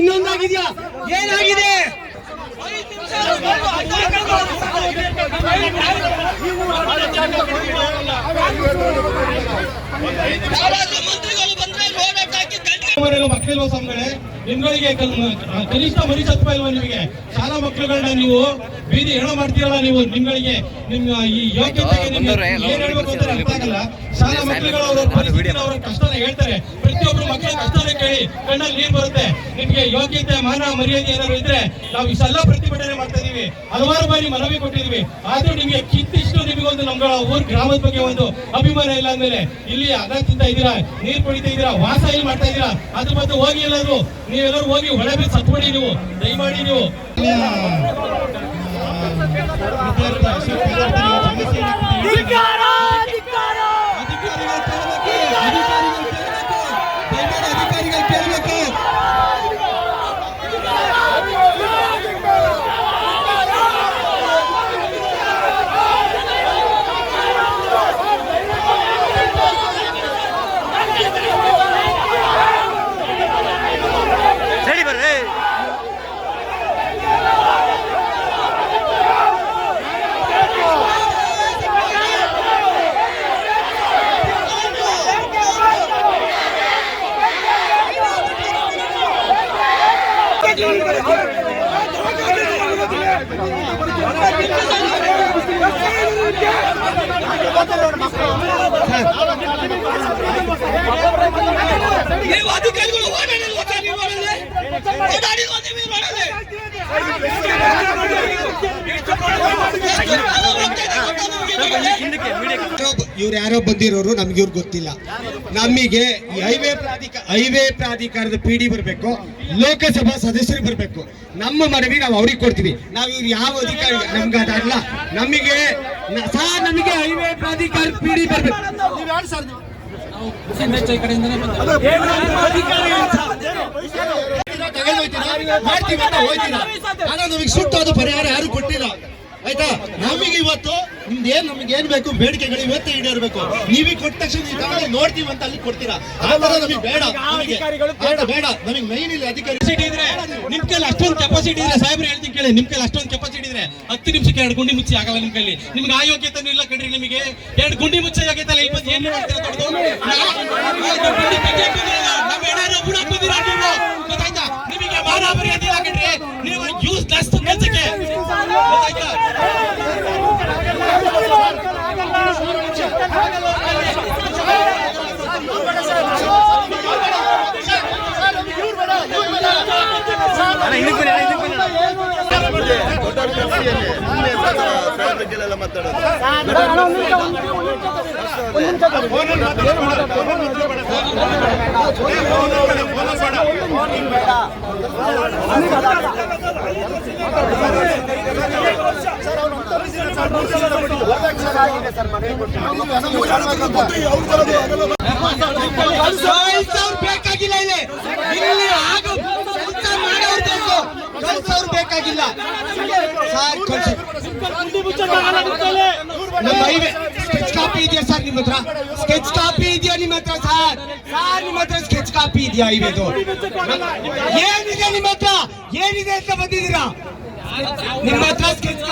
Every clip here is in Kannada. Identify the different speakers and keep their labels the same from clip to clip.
Speaker 1: ಇನ್ನೊಂದಾಗಿದ್ಯಾ? ಏನಾಗಿದೆ?
Speaker 2: ಮಕ್ಕಳಿಲ್ವ ಸ್ವಾಮಿಗಳೇ? ನಿಮ್ಗಳಿಗೆ ಕನಿಷ್ಠ ಮನುಷ್ಯತ್ವ ಇಲ್ವಾ ನಿಮಗೆ? ಶಾಲಾ ಮಕ್ಕಳುಗಳನ್ನ ನೀವು ಬೀದಿ ಹೇಳ ಮಾಡ್ತೀರಲ್ಲ ನೀವು ನಿಮ್ಗಳಿಗೆ? ನಿಮ್ಮ ಈ ಯೋಗ್ಯತೆಗೆ ನಿಮ್ಗೆ ಏನ್ ಹೇಳ್ಬೇಕು ಅಂತ ಅರ್ಥ ಆಗಲ್ಲ. ಶಾಲಾ ಮಕ್ಕಳುಗಳು ಅವರ ಕಷ್ಟನ ಹೇಳ್ತಾರೆ. ಪ್ರತಿಯೊಬ್ಬರು ಮಕ್ಕಳ ಕಷ್ಟನ ಕೇಳಿ ಕಣ್ಣಲ್ಲಿ ನೀರು ಬರುತ್ತೆ. ನಿಮಗೆ ಯೋಗ್ಯತೆ ಮಾನ ಮರ್ಯಾದೆ ಏನಾದ್ರು ಇದ್ರೆ ನಾವು ಇಷ್ಟೆಲ್ಲ ಪ್ರತಿಭಟನೆ ಮಾಡ್ತಾ ಇದೀವಿ. ಹಲವಾರು ಬಾರಿ ಮನವಿ ಕೊಟ್ಟಿದೀವಿ. ಆದ್ರೂ ನಿಮಗೆ ಕಿತ್ತಿಷ್ಟು ನಿಮಗೊಂದು ನಮ್ಮ ಊರ್ ಗ್ರಾಮದ ಬಗ್ಗೆ ಒಂದು ಅಭಿಮಾನ ಇಲ್ಲ ಅಂದ್ಮೇಲೆ ಇಲ್ಲಿ ಅದ ತಿಂತ ಇದೀರಾ ನೀರ್ ಕುಡಿತಾ ಇದೀರಾ ವಾಸ ಇಲ್ಲಿ ಮಾಡ್ತಾ ಇದೀರಾ ಅದ್ರ ಮತ್ತೆ ಹೋಗಿ ಎಲ್ಲಾದ್ರು ನೀವೆಲ್ಲರೂ ಹೋಗಿ ಒಳ ಬಿ ಸತ್ಬಿಡಿ ನೀವು ದಯಮಾಡಿ ನೀವು.
Speaker 3: ಸರಿ ಬರ್ರಿ
Speaker 1: ನೀವು ಅಧಿಕಾರಿಗಳು ಓಡಾಡಿಲ್ವಾ ಸರ್ ನೀವು ಓಡಾಡಿ? ಓಡಾಡಿಲ್ವಾ ನೀವು ಈ ರೋಡಲ್ಲಿ? ಇವ್ರು ಯಾರೋ ಬಂದಿರೋರು ನಮ್ಗೆ ಇವ್ರು ಗೊತ್ತಿಲ್ಲ. ನಮಗೆ ಹೈವೇ ಪ್ರಾಧಿಕಾರ ಹೈವೇ ಪ್ರಾಧಿಕಾರದ ಪಿ ಡಿ ಬರಬೇಕು, ಲೋಕಸಭಾ ಸದಸ್ಯರು ಬರಬೇಕು. ನಮ್ಮ ಮನವಿ ನಾವು ಅವ್ರಿಗೆ ಕೊಡ್ತೀವಿ. ನಾವು ಇವ್ರು ಯಾವ ಅಧಿಕಾರಿ, ನಮ್ಗೆ ಅದಲ್ಲ ನಮಗೆ ಸಹ ನಮಗೆ ಹೈವೇ ಪ್ರಾಧಿಕಾರ ಪಿ ಡಿ ಬರಬೇಕು.
Speaker 4: ಮಾಡ್ತೀವಿ ಅಂತ ಪರಿಹಾರ ಯಾರು ಕೊಟ್ಟಿಲ್ಲ. ಆಯ್ತಾ ನಮಗೆ ಇವತ್ತು ನಿಮ್ದು ಏನ್ ನಮಗೆ ಏನ್ ಬೇಕು ಬೇಡಿಕೆಗಳು ಇವತ್ತೇ ಈಡೇರ್ಬೇಕು ನೀವೇ ಕೊಟ್ಟ ತಕ್ಷಣ ನೀವು ತಗೊಂಡು ನೋಡ್ತೀವಿ ಅಂತ ಅಲ್ಲಿ ಕೊಡ್ತೀರಾ ನಮಗೆ ಬೇಡ ನಮಗೆ ಆಯ್ತಾ ಬೇಡ ನಮಗೆ ಮೈನ್ ಇಲ್ಲಿ ಅಧಿಕಾರಿ
Speaker 2: ಇದ್ರೆ ನಿಮ್ ಕೈಲಿ ಅಷ್ಟೊಂದು ಕೆಪಾಸಿಟಿ ಇದ್ರೆ ಸಾಹೇಬ್ರು ಹೇಳ್ತೀನಿ ಕೇಳಿ ನಿಮ್ ಕೈಲಿ ಅಷ್ಟೊಂದು ಕೆಪಾಸಿಟಿ ಇದ್ರೆ ಹತ್ತು ನಿಮಿಷಕ್ಕೆ ಎರಡು ಗುಂಡಿ ಮುಚ್ಚಿ ಆಗಲ್ಲ ನಿಮ್ ಕೈಲಿ ನಿಮ್ಗೆ ಆ ಯೋಗ್ಯತೆ ಇಲ್ಲ ಕಣ್ರಿ ನಿಮಗೆ ಎರಡು ಗುಂಡಿ ಮುಚ್ಚ ಯೋಗ್ಯತೆ ಇಲ್ಲ ಇಪ್ಪತ್ತು ಏನ್ ಮಾಡ್ತೀರಾ ದೊಡ್ಡದು ನಾವು ಗುಂಡಿ ತೆಗಿಯಕ್ ಬಂದಿರಲ್ಲ. ನಾವ್ ಏನಾದ್ರು ಬಿಡಕ್ ಬಂದಿರ ನೀವು ಗೊತ್ತಾಯ್ತಾ ನಿಮಗೆ ಮಾನ ಮರ್ಯಾದೆ ಇಲ್ಲ ಕಣ್ರಿ ನೀವು ಯೂಸ್ ಲೆಸ್ ಕೆಲ್ಸಕ್ಕೆ ಗೊತ್ತಾಯ್ತಾ
Speaker 3: ಅಣ್ಣ ಇದಕ್ಕೆ ಬನ್ನಿ ಅಣ್ಣ ಇದಕ್ಕೆ ಬನ್ನಿ ಅಣ್ಣ.
Speaker 1: ಸಾವಿರ ಬೇಕಾಗಿಲ್ಲ ಇಲ್ಲಿ ಇಲ್ಲಿ ಆಗ ಕೆಲಸ ಮಾಡೋರು ಬೇಕು ಕಳ್ಸೋರು ಬೇಕಾಗಿಲ್ಲ ಸಾರ್ ಕಳ್ಸಿ ಸ್ಕೆಚ್ ಕಾಪಿ ಇದೆಯಾ ಸರ್ ನಿಮ್ಮ ಹತ್ರ ಸ್ಕೆಚ್ ಕಾಪಿ ಇದೆಯಾ ನಿಮ್ಮ ಹತ್ರ ಸರ್ ಸರ್ ನಿಮ್ಮ ಹತ್ರ ಸ್ಕೆಚ್ ಕಾಪಿ ಇದೆಯಾ ಹೈವೇದು ಏನಿದೆ ನಿಮ್ಮ ಹತ್ರ ಏನಿದೆ ಅಂತ ಬಂದಿದ್ದೀರಾ ನಿಮ್ಮ ಹತ್ರ ಸ್ಕೆಚ್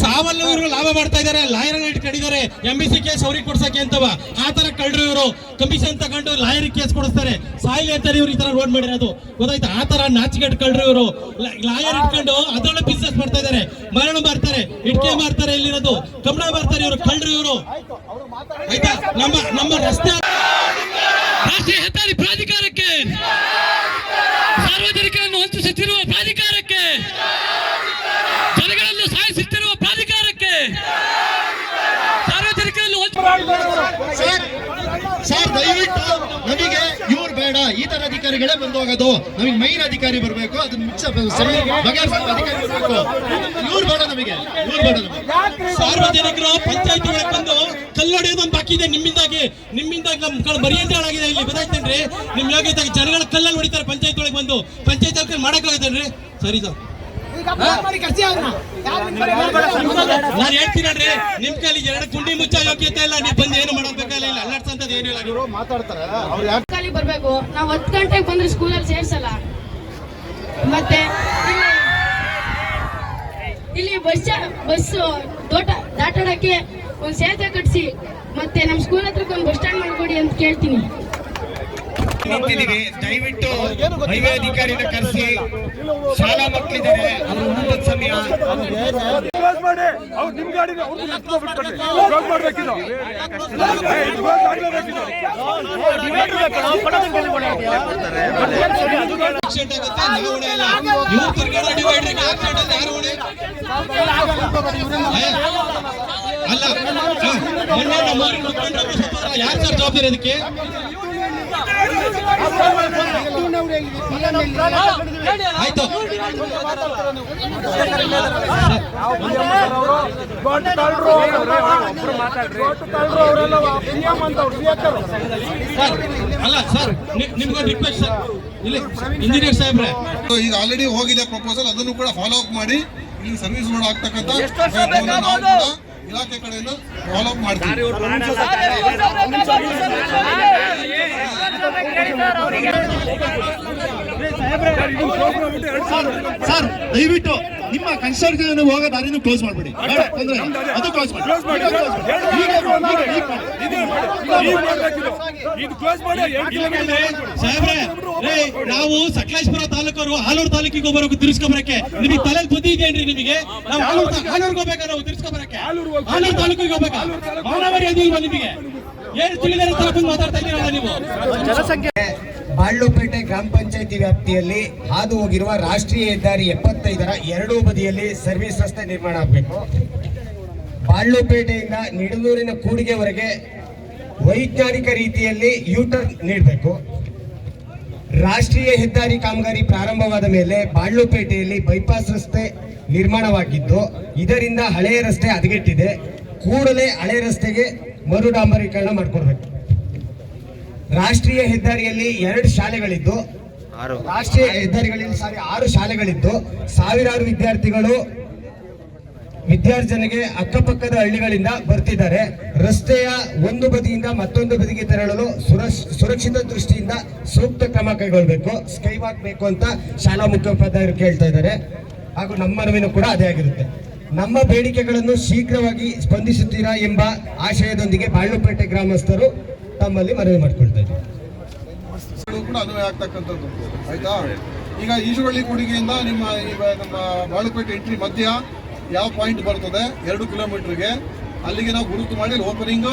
Speaker 2: ಸಾವಲ್ಲ ಇವರು ಲಾಭ ಮಾಡ್ತಾ ಇದಾರೆ ಲಾಯರ್ ಇಟ್ಕೊಂಡಿದ್ದಾರೆ. ಎಂ ಬಿ ಸಿ ಕೇಸ್ ಅವ್ರಿಗೆ ಕೊಡ್ಸಕ್ಕೆ ಅಂತವ. ಆತರ ತರ ಕಳ್ರು ಇವರು. ಕಮಿಷನ್ ತಗೊಂಡು ಲಾಯರ್ ಕೇಸ್ ಕೊಡಿಸ್ತಾರೆ. ಸಾಯಿಲಿ ಅಂತಾರೆ ಇವ್ರು ಈ ತರ ರೋಡ್ ಮಾಡಿರೋದು. ಗೊತ್ತಾಯ್ತು? ಆತರ ತರ ನಾಚಿಕೆಟ್ ಕಳ್ರು ಇವರು. ಲಾಯರ್ ಇಟ್ಕೊಂಡು ಅದರೊಳಗೆ ಬಿಸ್ನೆಸ್ ಮಾಡ್ತಾ ಇದಾರೆ ಮರಣ ಮಾಡ್ತಾರೆ ಇಟ್ಕೆ ಮಾಡ್ತಾರೆ ಇಲ್ಲಿರೋದು. ಕಮಲ ಬರ್ತಾರೆ ಇವರು, ಕಳ್ಳರು ಇವರು. ಆಯ್ತಾ? ನಮ್ಮ ನಮ್ಮ ರಸ್ತೆ ರಾಷ್ಟ್ರೀಯ ಹೆದ್ದಾರಿ ಪ್ರಾಧಿಕಾರಕ್ಕೆ ಸಾರ್ವಜನಿಕರನ್ನು ವಂಚಿಸುತ್ತಿರುವ ಪ್ರಾಧಿಕಾರಕ್ಕೆ ಜನಗಳನ್ನು ಸಾಯಿಸುತ್ತಿರುವ ಪ್ರಾಧಿಕಾರಕ್ಕೆ ಸಾರ್ವಜನಿಕರಲ್ಲಿ
Speaker 4: ಸರ್ ಸರ್ ದಯವಿಟ್ಟು ನಮಗೆ ಇವ್ರು ಬೇಡ ಈ ತರ ಅಧಿಕಾರಿಗಳೇ ಬಂದು ಹೋಗೋದು ನಮಗೆ ಮೈನ್ ಅಧಿಕಾರಿ ಬರಬೇಕು ಅದನ್ನ ಮಿಚ್ಚ ಅಧಿಕಾರಿ ಬರಬೇಕು. ಇವ್ರು ಬೇಡ ನಮಗೆ. ಇವ್ರು ಬೇಡ ನಮಗೆ.
Speaker 2: ಸಾರ್ವಜನಿಕರು ಪಂಚಾಯತಿಗಳಿಗೆ ಬಂದು ಕಲ್ಲು ಹೊಡೆಯೋದು ಒಂದು ಬಾಕಿ ಇದೆ ನಿಮ್ಮಿಂದಾಗಿ. ನಿಮ್ಮಿಂದಾಗಿ ನಮ್ಮ ಆಗಿದೆ ಮರ್ಯಾದೆ ಇಲ್ಲಿ ಗೊತ್ತಾಯ್ತೇನ್ರಿ? ನಿಮ್ ಯೋಗ್ಯತೆ ಜನಗಳ ಕಲ್ಲಲ್ಲಿ ಹೊಡಿತಾರೆ ಪಂಚಾಯತ್ ಒಳಗೆ ಬಂದು. ಪಂಚಾಯತ್ ಒಳಗೆ ಮಾಡಕ್ಕಾಗತ್ತೇನ್ರಿ ಸರಿ ಸರ್. ನಾನು ಹೇಳ್ತೀನಿ ನಿಮ್ ಕೈಲಿ ಎರಡು ಕುಂಡಿ ಮುಚ್ಚ ಯೋಗ್ಯತೆ ಇಲ್ಲ ನೀವು ಬಂದು ಏನು ಮಾಡೋದ್ ಬೇಕಾಗಿಲ್ಲ. ಇಲ್ಲ ಅಲ್ಲಾಡ್ಸಂತದ್ ಏನು ಇಲ್ಲ ನೀವು
Speaker 4: ಮಾತಾಡ್ತಾರೆ ಯಾಕೆ
Speaker 5: ಬರ್ಬೇಕು. ನಾವು ಹತ್ತು ಗಂಟೆಗೆ ಬಂದ್ರೆ ಸ್ಕೂಲಲ್ಲಿ ಸೇರ್ಸಲ್ಲ. ಮತ್ತೆ ಇಲ್ಲಿ ಬಸ್ ಬಸ್ ದೊಡ್ಡ ದಾಟಾಡಕ್ಕೆ ಒಂದು ಸೇತುವೆ ಕಟ್ಸಿ, ಮತ್ತೆ ನಮ್ಮ ಸ್ಕೂಲ್ ಹತ್ರಕ್ಕೆ ಒಂದು ಬಸ್ ಸ್ಟ್ಯಾಂಡ್ ಮಾಡ್ಕೊಡಿ ಅಂತ ಕೇಳ್ತೀನಿ.
Speaker 1: ನಿಂತಿದ್ದೀವಿ ದಯವಿಟ್ಟು ಹೈವೇ ಅಧಿಕಾರಿನ ಕರೆಸಿ ಶಾಲಾ ಮಕ್ಕಳಿದ್ದಾರೆ ಊಟದ ಸಮಯ.
Speaker 3: ಮಾಡಿ. ಅವ್ರು ನಿಮ್ ಗಾಡಿ ಅವ್ರು
Speaker 2: ಅಲ್ಲ ಮೊನ್ನೆ ನಮ್ಮ ಯಾರು ಸರ್ ಜವಾಬ್ದಾರಿ ಅದಕ್ಕೆ? ಆಯ್ತು ಅಲ್ಲ ಸರ್ ನಿಮ್ಗೊಂದು ರಿಕ್ವೆಸ್ಟ್ ಸರ್ ಇಲ್ಲಿ ಇಂಜಿನಿಯರ್ ಸಾಹೇಬ್ರೆ
Speaker 6: ಈಗ ಆಲ್ರೆಡಿ ಹೋಗಿದೆ ಪ್ರಪೋಸಲ್ ಅದನ್ನು ಕೂಡ ಫಾಲೋ ಅಪ್ ಮಾಡಿ ಇಲ್ಲಿ ಸರ್ವಿಸ್ ರೋಡ್ ಆಗ್ತಕ್ಕಂಥ ಇಲಾಖೆ ಕಡೆಯಿಂದ ಫಾಲೋ ಅಪ್ ಮಾಡ್ತೀವಿ
Speaker 4: ಸರ್ ದಯವಿಟ್ಟು ನಿಮ್ಮ ಕನ್ಸ್ಟ್ರಕ್ಷನ್ ಹೋಗೋ ದಾರಿನ ಕ್ಲೋಸ್ ಮಾಡ್ಬಿಡಿ. ಬೇಡ, ತೊಂದ್ರೆ ಅದು ಕ್ಲೋಸ್ ಮಾಡಿ.
Speaker 2: ಸಾಹೇಬ್ರೆ ರೇ ನಾವು ಸಕಲೇಶ್ಪುರ ತಾಲೂಕರು ಹಾಲೂರು ತಾಲೂಕಿಗೆ ಹೋಗ್ಬರೋಕೆ ತಿರ್ಸ್ಕೊಬರಕ್ಕೆ. ನಿಮಗೆ ತಲೆ ಬುದ್ಧಿ ಇದೆಯೇನ್ರಿ ನಿಮಗೆ? ನಾವು ಹಾಲೂರು ಹಾಲೂರ್ಗೆ ಹೋಗ್ಬೇಕಾ ನಾವು ತಿರ್ಸ್ಕೊಬರಕ್ಕೆ?
Speaker 3: ಹಾಲೂರು
Speaker 2: ತಾಲೂಕಿಗೆ ಹೋಗ್ಬೇಕಾ? ಮಾನವರಿ ಅದಿಲ್ವಾ ನಿಮಗೆ? ಏನು ತಿಳಿದರೆ ತರ ಬಂದು ಮಾತಾಡ್ತಾ ಇದ್ದೀರಲ್ಲ ನೀವು?
Speaker 1: ಬಾಳ್ಲುಪೇಟೆ ಗ್ರಾಮ ಪಂಚಾಯತಿ ವ್ಯಾಪ್ತಿಯಲ್ಲಿ ಹಾದು ಹೋಗಿರುವ ರಾಷ್ಟ್ರೀಯ ಹೆದ್ದಾರಿ ಎಪ್ಪತ್ತೈದರ ಎರಡೂ ಬದಿಯಲ್ಲಿ ಸರ್ವಿಸ್ ರಸ್ತೆ ನಿರ್ಮಾಣ ಆಗಬೇಕು. ಬಾಳ್ಲುಪೇಟೆಯಿಂದ ನಿಡಲೂರಿನ ಕೂಡಿಗೆವರೆಗೆ ವೈಜ್ಞಾನಿಕ ರೀತಿಯಲ್ಲಿ ಯೂಟರ್ನ್ ನೀಡಬೇಕು. ರಾಷ್ಟ್ರೀಯ ಹೆದ್ದಾರಿ ಕಾಮಗಾರಿ ಪ್ರಾರಂಭವಾದ ಮೇಲೆ ಬಾಳ್ಲುಪೇಟೆಯಲ್ಲಿ ಬೈಪಾಸ್ ರಸ್ತೆ ನಿರ್ಮಾಣವಾಗಿದ್ದು, ಇದರಿಂದ ಹಳೆಯ ರಸ್ತೆ ಹದಗೆಟ್ಟಿದೆ. ಕೂಡಲೇ ಹಳೆ ರಸ್ತೆಗೆ ಮರು ಡಾಂಬರೀಕರಣ ಮಾಡಿಕೊಡ್ಬೇಕು. ರಾಷ್ಟ್ರೀಯ ಹೆದ್ದಾರಿಯಲ್ಲಿ ಎರಡು ಶಾಲೆಗಳಿದ್ದು ರಾಷ್ಟ್ರೀಯ ಹೆದ್ದಾರಿಗಳಲ್ಲಿ ಸಾರಿ ಆರು ಶಾಲೆಗಳಿದ್ದು ಸಾವಿರಾರು ವಿದ್ಯಾರ್ಥಿಗಳು ವಿದ್ಯಾರ್ಜನೆಗೆ ಅಕ್ಕಪಕ್ಕದ ಹಳ್ಳಿಗಳಿಂದ ಬರ್ತಿದ್ದಾರೆ. ರಸ್ತೆಯ ಒಂದು ಬದಿಯಿಂದ ಮತ್ತೊಂದು ಬದಿಗೆ ತೆರಳಲು ಸುರಕ್ಷ- ಸುರಕ್ಷಿತ ದೃಷ್ಟಿಯಿಂದ ಸೂಕ್ತ ಕ್ರಮ ಕೈಗೊಳ್ಳಬೇಕು ಸ್ಕೈ ವಾಕ್ ಬೇಕು ಅಂತ ಶಾಲಾ ಮುಖ್ಯೋಪಾಧ್ಯಾಯರು ಕೇಳ್ತಾ ಇದ್ದಾರೆ. ಹಾಗೂ ನಮ್ಮ ಮನವಿನೂ ಕೂಡ ಅದೇ ಆಗಿರುತ್ತೆ. ನಮ್ಮ ಬೇಡಿಕೆಗಳನ್ನು ಶೀಘ್ರವಾಗಿ ಸ್ಪಂದಿಸುತ್ತೀರಾ ಎಂಬ ಆಶಯದೊಂದಿಗೆ ಬಾಳುಪೇಟೆ ಗ್ರಾಮಸ್ಥರು ತಮ್ಮಲ್ಲಿ ಮನವಿ ಮಾಡಿಕೊಳ್ತಾ ಇದ್ದೀವಿ
Speaker 6: ಇದು ಕೂಡ ಅನ್ವಯ ಆಗ್ತಕ್ಕಂಥದ್ದು. ಆಯ್ತಾ? ಈಗ ಈಜುವಳ್ಳಿ ಕೊಡುಗೆಯಿಂದ ನಿಮ್ಮ ನಮ್ಮ ಬಾಳುಪೇಟೆ ಎಂಟ್ರಿ ಮಧ್ಯ ಯಾವ ಪಾಯಿಂಟ್ ಬರ್ತದೆ? ಎರಡು ಕಿಲೋಮೀಟರ್ಗೆ. ಅಲ್ಲಿಗೆ ನಾವು ಗುರುತು ಮಾಡಿ ಓಪನಿಂಗ್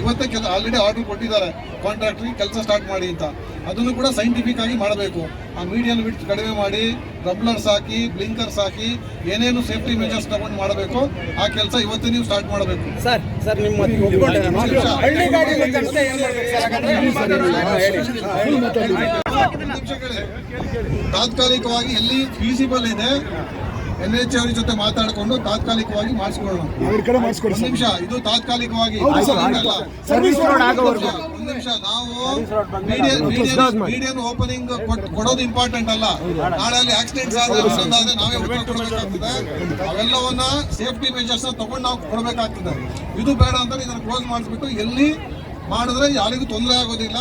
Speaker 6: ಇವತ್ತೇ ಕೆಲ ಆಲ್ರೆಡಿ ಆರ್ಡರ್ ಕೊಟ್ಟಿದ್ದಾರೆ. ಕಾಂಟ್ರಾಕ್ಟ್ರಿಗೆ ಕೆಲಸ ಸ್ಟಾರ್ಟ್ ಮಾಡಿ ಅಂತ. ಅದನ್ನು ಕೂಡ ಸೈಂಟಿಫಿಕ್ ಆಗಿ ಮಾಡಬೇಕು. ಆ ಮೀಡಿಯನ್ ವಿಡ್ತ್ ಕಡಿಮೆ ಮಾಡಿ ರಬ್ಲರ್ಸ್ ಹಾಕಿ ಬ್ಲಿಂಕರ್ಸ್ ಹಾಕಿ ಏನೇನು ಸೇಫ್ಟಿ ಮೆಜರ್ಸ್ ತಗೊಂಡು ಮಾಡಬೇಕು ಆ ಕೆಲಸ ಇವತ್ತೇ ನೀವು ಸ್ಟಾರ್ಟ್ ಮಾಡಬೇಕು.
Speaker 3: ಸರ್ ಸರ್ ನಿಮ್ಮ
Speaker 6: ತಾತ್ಕಾಲಿಕವಾಗಿ ಎಲ್ಲಿ ಫೀಸಿಬಲ್ ಇದೆ ಎನ್ ಎಚ್ ಅವ್ರ ಜೊತೆ ಮಾತಾಡಿಕೊಂಡು ತಾತ್ಕಾಲಿಕವಾಗಿ ಮಾಡಿಸ್ಕೊಳ್ಳೋಣ. ಒಂದು ನಿಮಿಷ ಇದು ತಾತ್ಕಾಲಿಕವಾಗಿ ಒಂದು ನಿಮಿಷ ನಾವು ಮೀಡಿಯನ್ ಓಪನಿಂಗ್ ಕೊಡೋದು ಇಂಪಾರ್ಟೆಂಟ್ ಅಲ್ಲ. ನಾಳೆ ಅಲ್ಲಿ ಆಕ್ಸಿಡೆಂಟ್ಸ್ ಆದ್ರೆ ಆದ್ರೆ ನಾವೇ ಉತ್ತರ ಕೊಡಬೇಕಾಗ್ತದೆ. ಅವೆಲ್ಲವನ್ನ ಸೇಫ್ಟಿ ಮೆಜರ್ಸ್ ತಗೊಂಡು ನಾವು ಕೊಡಬೇಕಾಗ್ತದೆ. ಇದು ಬೇಡ ಅಂತ ಇದನ್ನು ಕ್ಲೋಸ್ ಮಾಡಿಸ್ಬಿಟ್ಟು ಎಲ್ಲಿ ಮಾಡಿದ್ರೆ ಯಾರಿಗೂ ತೊಂದರೆ ಆಗೋದಿಲ್ಲ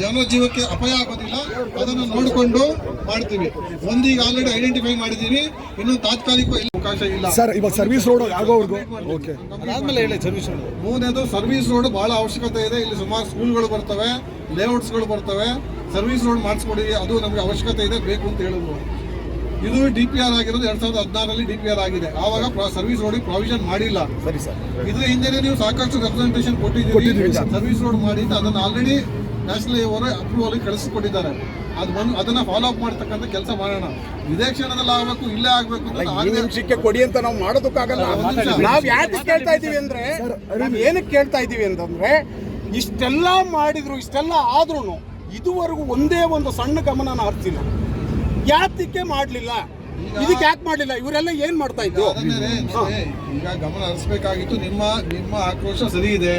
Speaker 6: ಜನಜೀವಕ್ಕೆ ಅಪಾಯ ಆಗೋದಿಲ್ಲ. ಅದನ್ನು ನೋಡಿಕೊಂಡು ಮಾಡ್ತೀವಿ. ಒಂದೀಗ ಆಲ್ರೆಡಿ ಐಡೆಂಟಿಫೈ ಮಾಡಿದ್ದೀವಿ ಇನ್ನು ತಾತ್ಕಾಲಿಕ ಅವಕಾಶ ಇಲ್ಲ.
Speaker 7: ಸರ್ ಇವಾಗ ಸರ್ವಿಸ್ ರೋಡ್ ಆಗೋವರೆಗೂ ಓಕೆ
Speaker 6: ಅದಾದ್ಮೇಲೆ ಹೇಳಿ ಸರ್ವಿಸ್ ರೋಡ್ ಮೂರನೇದು ಸರ್ವಿಸ್ ರೋಡ್ ಬಹಳ ಅವಶ್ಯಕತೆ ಇದೆ. ಇಲ್ಲಿ ಸುಮಾರು ಸ್ಕೂಲ್ಗಳು ಬರ್ತವೆ ಲೇಔಟ್ಸ್ಗಳು ಬರ್ತವೆ. ಸರ್ವಿಸ್ ರೋಡ್ ಮಾಡಿಸ್ಕೊಡಿ ಅದು ನಮಗೆ ಅವಶ್ಯಕತೆ ಇದೆ ಬೇಕು ಅಂತ ಹೇಳಿದ್ರು ಇದು ಡಿ ಪಿ ಆರ್ ಆಗಿರೋದು ಎರಡ್ ಸಾವಿರದ ಹದಿನಾರರಲ್ಲಿ ಡಿ ಪಿ ಆರ್ ಆಗಿದೆ. ಆವಾಗ ಸರ್ವಿಸ್ ರೋಡ್ ಪ್ರಾವಿಷನ್ ಮಾಡಿಲ್ಲ.
Speaker 7: ಸರಿ ಸರ್.
Speaker 6: ಇದ್ರ ಹಿಂದೆ ನೀವು ಸಾಕಷ್ಟು ರೆಪ್ರೆಸೆಂಟೇಷನ್ ಕೊಟ್ಟಿದ್ದೀರಿ.
Speaker 7: ಕೊಟ್ಟಿದ್ದೀವಿ.
Speaker 6: ಸರ್ವಿಸ್ ರೋಡ್ ಮಾಡಿ ಅಂತ ಅದನ್ನ ಆಲ್ರೆಡಿ ನ್ಯಾಷನಲ್ ಅವರು ಅಪ್ರೂವಲ್ ಕಳಿಸಿಕೊಟ್ಟಿದ್ದಾರೆ. ಅದು ಬಂದು ಅದನ್ನ ಫಾಲೋ ಅಪ್ ಮಾಡ್ತಕ್ಕಂಥ ಕೆಲಸ ಮಾಡೋಣ. ಇದೇ ಕ್ಷಣದಲ್ಲಿ ಆಗಬೇಕು ಇಲ್ಲೇ ಆಗ್ಬೇಕು
Speaker 7: ನಿಮಿಷಕ್ಕೆ ಕೊಡಿ ಅಂತ ನಾವು ಮಾಡೋದಕ್ಕಾಗಲ್ಲ. ನಾವು. ಯಾಕೆ ಕೇಳ್ತಾ ಇದೀವಿ ಅಂದ್ರೆ ನಾವು ಏನಕ್ಕೆ ಕೇಳ್ತಾ ಇದೀವಿ ಅಂತಂದ್ರೆ ಇಷ್ಟೆಲ್ಲ ಮಾಡಿದ್ರು ಇಷ್ಟೆಲ್ಲ ಆದ್ರೂ ಇದುವರೆಗೂ ಒಂದೇ ಒಂದು ಸಣ್ಣ ಗಮನ ಹರಿಸಿಲ್ಲ. ಯಾತಕ್ಕೆ ಮಾಡ್ಲಿಲ್ಲ? ಇದಕ್ಕೆ ಯಾಕೆ ಮಾಡಲಿಲ್ಲ? ಇವರೆಲ್ಲ ಏನ್ ಮಾಡ್ತಾ ಇದ್ರು?
Speaker 6: ಈಗ ಗಮನ ಹರಿಸಬೇಕಾಗಿತ್ತು ನಿಮ್ಮ ನಿಮ್ಮ ಆಕ್ರೋಶ ಸರಿ ಇದೆ.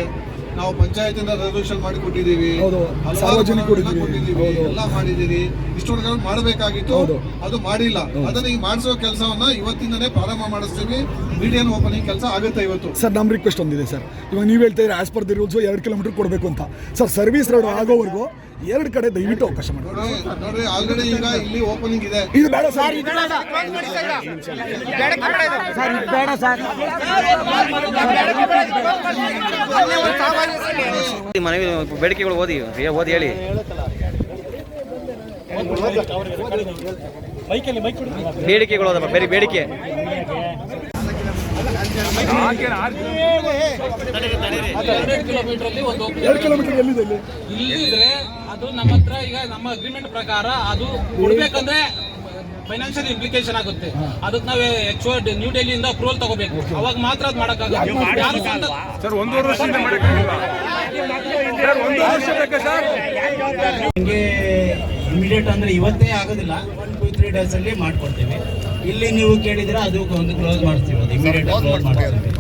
Speaker 8: ನಾವು ಪಂಚಾಯತಿಂದ ರೆಸಲ್ಯೂಷನ್ ಮಾಡಿ ಕೊಟ್ಟಿದ್ದೀವಿ.
Speaker 3: ಕೊಟ್ಟಿದ್ದೀವಿ.
Speaker 8: ಎಲ್ಲ ಮಾಡಿದೀವಿ ಇಷ್ಟೊಂದು ಮಾಡಬೇಕಾಗಿತ್ತು. ಅದು ಮಾಡಿಲ್ಲ. ಅದನ್ನ ಈಗ ಮಾಡಿಸೋ ಕೆಲಸವನ್ನ ಇವತ್ತಿಂದನೇ ಪ್ರಾರಂಭ ಮಾಡಿಸ್ತೀವಿ. ಮೀಡಿಯನ್ ಓಪನಿಂಗ್ ಕೆಲಸ ಆಗುತ್ತೆ ಇವತ್ತು.
Speaker 3: ಸರ್ ನಮ್ಮ ರಿಕ್ವೆಸ್ಟ್ ಒಂದಿದೆ ಸರ್. ಇವಾಗ ನೀವು ಹೇಳ್ತಾ ಇದ್ರೆ ಆಸ್ ಪರ್ ದಿ ರೂಲ್ಸ್ ಎರಡು ಕಿಲೋಮೀಟರ್ ಕೊಡಬೇಕು ಅಂತ. ಸರ್ ಸರ್ವಿಸ್ ರೋಡ್ ಆಗೋವರೆಗೂ ಎರಡು ಕಡೆ ದಯವಿಟ್ಟು ಅವಕಾಶ ಮಾಡಿ.
Speaker 8: ನೋಡ್ರಿ ನೋಡ್ರಿ ಈಗ ಇಲ್ಲಿ ಓಪನಿಂಗ್ ಇದೆ.
Speaker 3: ಇದು ಬೇಡ ಸರ್.
Speaker 9: ಮನವಿ ಬೇಡಿಕೆಗಳು ಓದಿ ಏ- ಓದಿ ಹೇಳಿ. ಬೇಡಿಕೆಗಳು ಓದಪ್ಪ ಬೇರೆ ಬೇಡಿಕೆ.
Speaker 10: ಕಿಲೋಮೀಟರ್ ಅಲ್ಲಿ ಒಂದು
Speaker 3: ಎರಡು ಕಿಲೋಮೀಟರ್ ಎಲ್ಲಿದೆ ಇಲ್ಲಿ?
Speaker 10: ಇಲ್ಲಿದ್ರೆ ಅದು ನಮ್ಮ ಹತ್ರ ಈಗ ನಮ್ಮ ಅಗ್ರಿಮೆಂಟ್ ಪ್ರಕಾರ ಅದು ಕೊಡ್ಬೇಕಂದ್ರೆ ಫೈನಾನ್ಷಿಯಲ್ ಇಂಪ್ಲಿಕೇಶನ್ ಆಗುತ್ತೆ. ಅದಕ್ಕೆ ನಾವು ಎಚ್ ನ್ಯೂ ಡೆಲ್ಲಿಯಿಂದ ಅಪ್ರೂವಲ್ ತಗೋಬೇಕು. ಅವಾಗ ಮಾತ್ರ ಅದು ಮಾಡಕ್ಕಾಗಲ್ಲ.
Speaker 11: ಇಮಿಡಿಯೇಟ್ ಅಂದ್ರೆ ಇವತ್ತೇ ಆಗೋದಿಲ್ಲ. ಒನ್ ಟೂ ತ್ರೀ ಡೇಸ್ ಅಲ್ಲಿ ಮಾಡ್ಕೊಡ್ತೀವಿ. ಇಲ್ಲಿ ನೀವು ಕೇಳಿದ್ರೆ ಅದು ಒಂದು ಕ್ಲೋಸ್ ಮಾಡ್ತೀವಿ ಅದು ಇಮಿಡಿಯೇಟ್ ಕ್ಲೋಸ್ ಮಾಡ್ತೀವಿ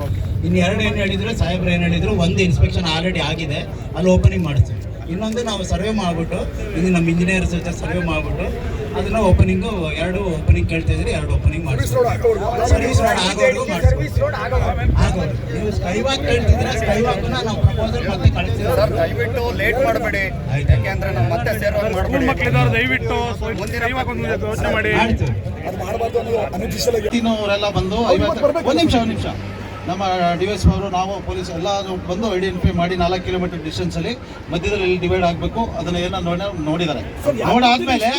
Speaker 11: ಇನ್ನು ಎರಡು ಏನು ಹೇಳಿದ್ರು ಸಾಹೇಬ್ರು ಏನು ಹೇಳಿದ್ರು ಒಂದು ಇನ್ಸ್ಪೆಕ್ಷನ್ ಆಲ್ರೆಡಿ ಆಗಿದೆ ಅಲ್ಲಿ ಓಪನಿಂಗ್ ಮಾಡ್ತೀವಿ. ಇನ್ನೊಂದು ನಾವು ಸರ್ವೆ ಮಾಡಿಬಿಟ್ಟು ಇದು ನಮ್ಮ ಇಂಜಿನಿಯರ್ಸ್ ಜೊತೆ ಸರ್ವೆ ಮಾಡಿಬಿಟ್ಟು ಅದನ್ನ ಓಪನಿಂಗ್ ಎರಡು ಓಪನಿಂಗ್ ಕೇಳ್ತಾ ಇದ್ರಿ ಎರಡು ಓಪನಿಂಗ್ ಮಾಡ್ತೀವಿ ಸರ್ವಿಸ್ ರೋಡ್ ಆಗೋದು. ನೀವು ಸ್ಕೈ ವಾಕ್ ಕೇಳ್ತಿದ್ರೆ ಸ್ಕೈ ವಾಕ್ ನಾವು ಪ್ರಪೋಸಲ್ ಮತ್ತೆ ಕಳಿಸ್ತೀವಿ.
Speaker 1: ದಯವಿಟ್ಟು ಲೇಟ್ ಮಾಡಬೇಡಿ. ಯಾಕೆಂದ್ರೆ ನಾವು ಮತ್ತೆ ಸೇರ್ವಾಗ ಮಕ್ಕಳಿದ್ದಾರೆ
Speaker 3: ದಯವಿಟ್ಟು ಯೋಚನೆ ಮಾಡಿ.
Speaker 11: ಮಾಡ್ತೀವಿ
Speaker 3: ಅದು ಮಾಡಬಾರ್ದು ಅನ್ನೋದು ಅನಿರ್ದಿಷ್ಟವಾಗಿ
Speaker 8: ಅವರೆಲ್ಲ ಬಂದು ಐವತ್ತು ಒಂದು ನಿಮಿಷ ಒಂದು ನಿಮಿಷ. ನಮ್ಮ ಡಿ ಎಸ್ ಅವರು ನಾವು ಪೊಲೀಸ್ ಎಲ್ಲ ಬಂದು ಐಡೆಂಟಿಫೈ ಮಾಡಿ ನಾಲ್ಕು ಕಿಲೋಮೀಟರ್ ಡಿಸ್ಟೆನ್ಸ್ ಅಲ್ಲಿ ಮಧ್ಯದಲ್ಲಿ ಇಲ್ಲಿ ಡಿವೈಡ್ ಆಗಬೇಕು. ಅದನ್ನ ಏನೋ ನೋಡಿ ನೋಡಿದ್ದಾರೆ. ನೋಡಾದ್ಮೇಲೆ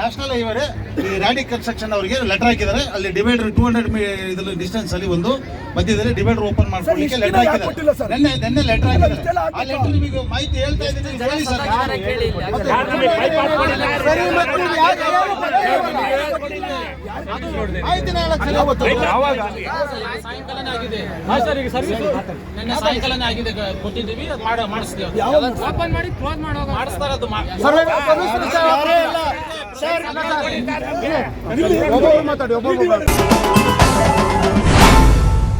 Speaker 8: ನ್ಯಾಷನಲ್ ಹೈವೇ ಈ ರ್ಯಾಡಿ ಕನ್ಸ್ಟ್ರಕ್ಷನ್ ಅವರಿಗೆ ಲೆಟರ್ ಹಾಕಿದ್ದಾರೆ. ಅಲ್ಲಿ ಡಿವೈಡ್ ಟೂ ಹಂಡ್ರೆಡ್ ಇದ್ರ ಡಿಸ್ಟೆನ್ಸ್ ಅಲ್ಲಿ ಒಂದು ಮಧ್ಯದಲ್ಲಿ ಡಿವೈಡ್ ಓಪನ್ ಮಾಡ್ಕೊಳ್ಳಿಕ್ಕೆ ಲೆಟರ್. ಹಾಕಿದ್ದಾರೆ. ನಿನ್ನೆ ನಿನ್ನೆ ಲೆಟರ್ ಹಾಕಿದ್ದಾರೆ. ಆ ಲೆಟರ್ ನಿಮಗೆ ಮಾಹಿತಿ ಹೇಳ್ತಾ ಇದ್ದೀನಿ. ಹೇಳಿ ಸರ್.
Speaker 10: ಸಾಯಂಕಾಲನೇ ಆಗಿದೆ. ಕೊಟ್ಟಿದ್ದೀವಿ ಅದು ಮಾಡ ಮಾಡಿಸ್ತೀವಿ ಓಪನ್ ಮಾಡಿ ಕ್ಲೋಸ್ ಮಾಡೋ ಮಾಡಿಸ್ತಾರೆ ಅದು
Speaker 3: ಮಾತಾಡಿ ಒಬ್ಬೊಬ್ಬರು